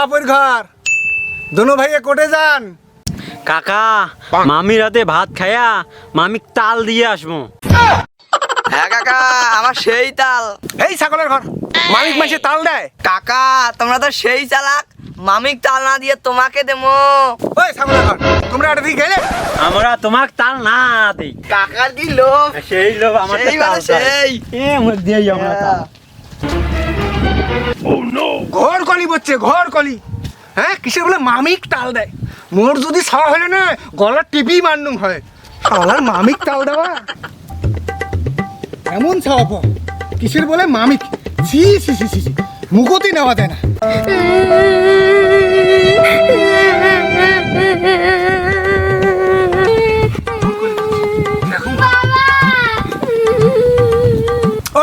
বাপুর ঘর। দোনো ভাইয়ে কোটে যান। কাকা মামির হাতে ভাত খায়া মামিক তাল দিয়ে আসব। হ্যাঁ কাকা আমার সেই তাল। এই ছাগলের ঘর মালিক মাসে তাল দেয়। কাকা তোমরা তো সেই চালাক। মামিক তাল না দিয়ে তোমাকে দেবো। ওই ছাগলের ঘর তোমরা এটা দিয়ে গেলে? আমরা তোমাক তাল না দেই। কাকার কি লোভ? সেই লোক আমার সেই মানে এ মুখ দিয়ে আমরা তাল। ঘর কলি বলছে ঘর কলি। হ্যাঁ কিসের বলে মামিক তাল দেয়? মোর যদি ছাওয়া হলে না গলার টিপি মান্নুম হয়। গলার মামিক তাল দেওয়া। এমন ছাওয়া পর কিসের বলে মামিক? ছি ছি ছি ছি। মুখতি নেওয়া যায় না।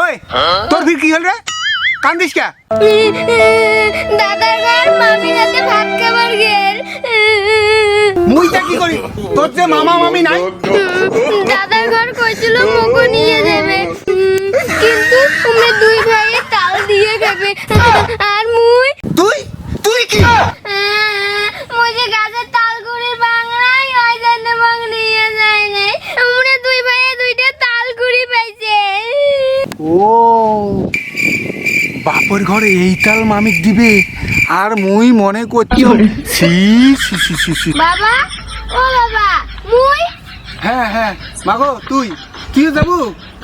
ওই তোর ভিড় কি হল রে? কান্দিস কে? দাদার ঘর মামি রাতে ভাত খাবার গেল মুইটা কি করি? তোর যে মামা মামি নাই? দাদার ঘর কইছিল মোগো নিয়ে যাবে। উম, কিন্তু তোমরা দুই ভাইয়ে তাল দিয়ে খাবে আর মুই তুই তুই কি মুই যে গাছের তাল গুড়ির বাংলাই ওই জন্য মাং নিয়ে যায় নাই আমরা দুই ভাইয়ে দুইটা তাল গুড়ি পাইছে ও বাপর ঘরে এই তাল মামিক দিবে। আর মুই মনে করছি সি সি সি সি সি বাবা ও বাবা মুই? হ্যাঁ হ্যাঁ। মাগো তুই কি যাবু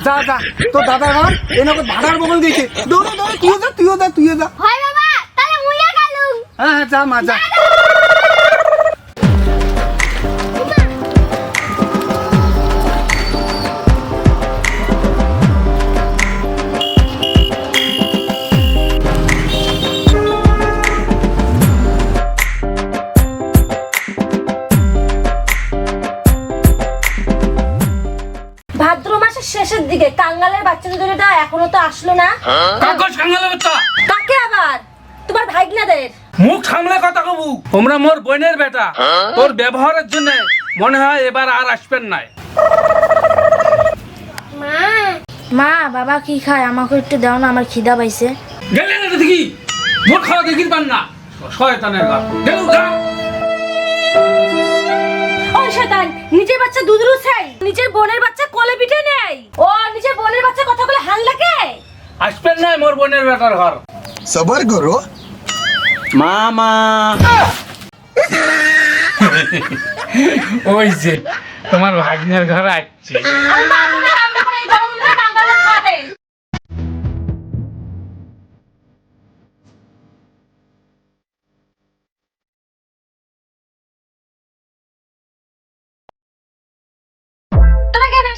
যা যা। তো দাদা ঘর এনাকে ভাড়ার বগল দিয়েছে। দৌড়ো দৌড়ো তুইও যা তুইও যা তুইও যা। হয় বাবা তাহলে মুইয়া গেলুম। হ্যাঁ হ্যাঁ যা মা যা। দিকে কাঙ্গালের বাচ্চা এখনও তো আসলো না। কাগজ কাঙ্গালে বাচ্চা? কাকে আবার? তোমার ভাইগনাদের। মুখ সামলে কথা কবু। তোমরা মোর বোনের বেটা। তোর ব্যবহারের জন্য মনে হয় এবার আর আসবেন নাই। মা। মা বাবা কি খায়? আমাকে একটু দাও না আমার খিদা পাইছে। গেলে না দেখি? মোট খাওয়া দেখির পান না। শয়তানের গা গেল গা শয়তান নিজের বাচ্চা দুধ রুছাই নিজের বোনের বাচ্চা কোলে পিঠে নেই ও নিজের বোনের বাচ্চা কথা বলে হাল লাগে আসবেন না মোর বোনের বেটার ঘর। সবার করো মামা। ওই যে তোমার ভাগ্নের ঘর আসছে।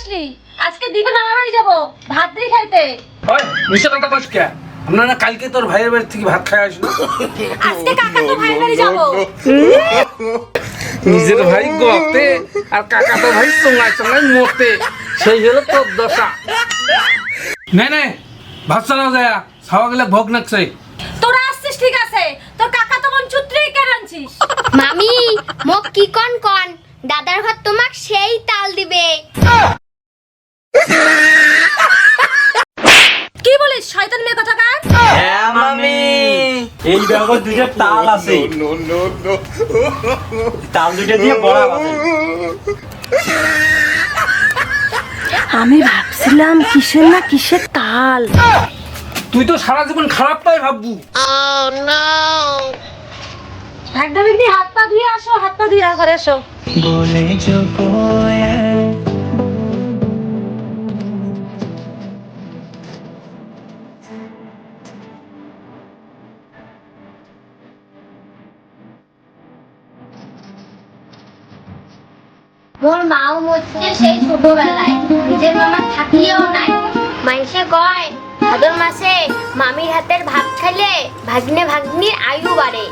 আসলি? আজকে বাড়ি যাব ভাত দিয়ে খাইতে। ওই মিশা কথা কস কে? আপনারা কালকে তোর ভাইয়ের বাড়ি থেকে ভাত খাই আসলো আজকে কাকা তো ভাইয়ের বাড়ি যাব। নিজের ভাই গতে আর কাকা তো ভাই চোঙায় চোঙায় মতে সেই হলো তোর দশা। নে নে ভাত চালাও যায়। খাওয়া গেলে ভোগ নাকছে। তোরা আসছিস ঠিক আছে? তোর কাকা তো বোন চুত্রি কেন আনছিস। মামি মোক কি কন কন? দাদার ঘর তোমাক সেই তাল দিবে কি বলিস শয়তান মেয়ে কথা কার? হ্যাঁ মামি। এই দুটো তাল আছে। তাল দুটো দিয়ে বড়া আছে আমি ভাবছিলাম কিসের না কিসের তাল। তুই তো সারা জীবন খারাপটাই ভাববু। একদম এমনি হাত পা ধুয়ে আসো হাত পা ধুয়ে ঘরে এসো মোর মাও মরছে সেই ছোটবেলায়। নিজের মামা থাকিও নাই। মাইসে কয় ভাদর মাসে মামির হাতের ভাত খাইলে ভাগ্নে ভাগ্নির আয়ু বাড়ে।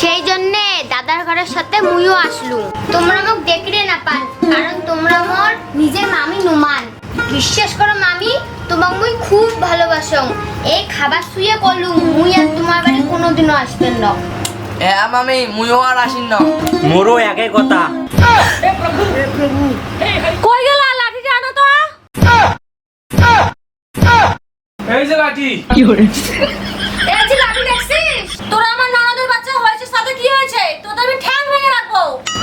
সেই জন্যে দাদার ঘরের সাথে মুইও আসলু তোমরা মোক দেখলে না পান কারণ তোমরা মোর নিজের মামি নুমান। বিশ্বাস করো মামি তোমাক মুই খুব ভালোবাসং। এই খাবার শুয়ে কলু মুই আর তোমার বাড়ি কোনোদিনও আসবেন না। হ্যাঁ মামি মুইও আর আসিন না। মোরও একই কথা। কই গেল লাঠিটা আনো তো? এই যে লাঠি। কি হরে এই যে লাঠি দেখছিস? তোরা আমার ননদের বাচ্চা হয়েছে সাথে কি হয়েছে? তোদের আমি ঠ্যাং ভেঙে রাখব।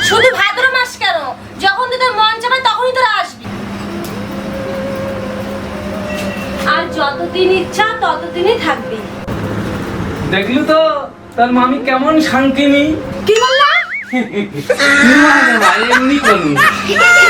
শুধু ভাদ্র মাস কেন? যখন তোদের মন চাবে তখনই তোরা আসবি। আর যতদিন ইচ্ছা ততদিনই থাকবি। দেখলি তো তার মামি কেমন শান্তিনি। কি বল এমনি করুন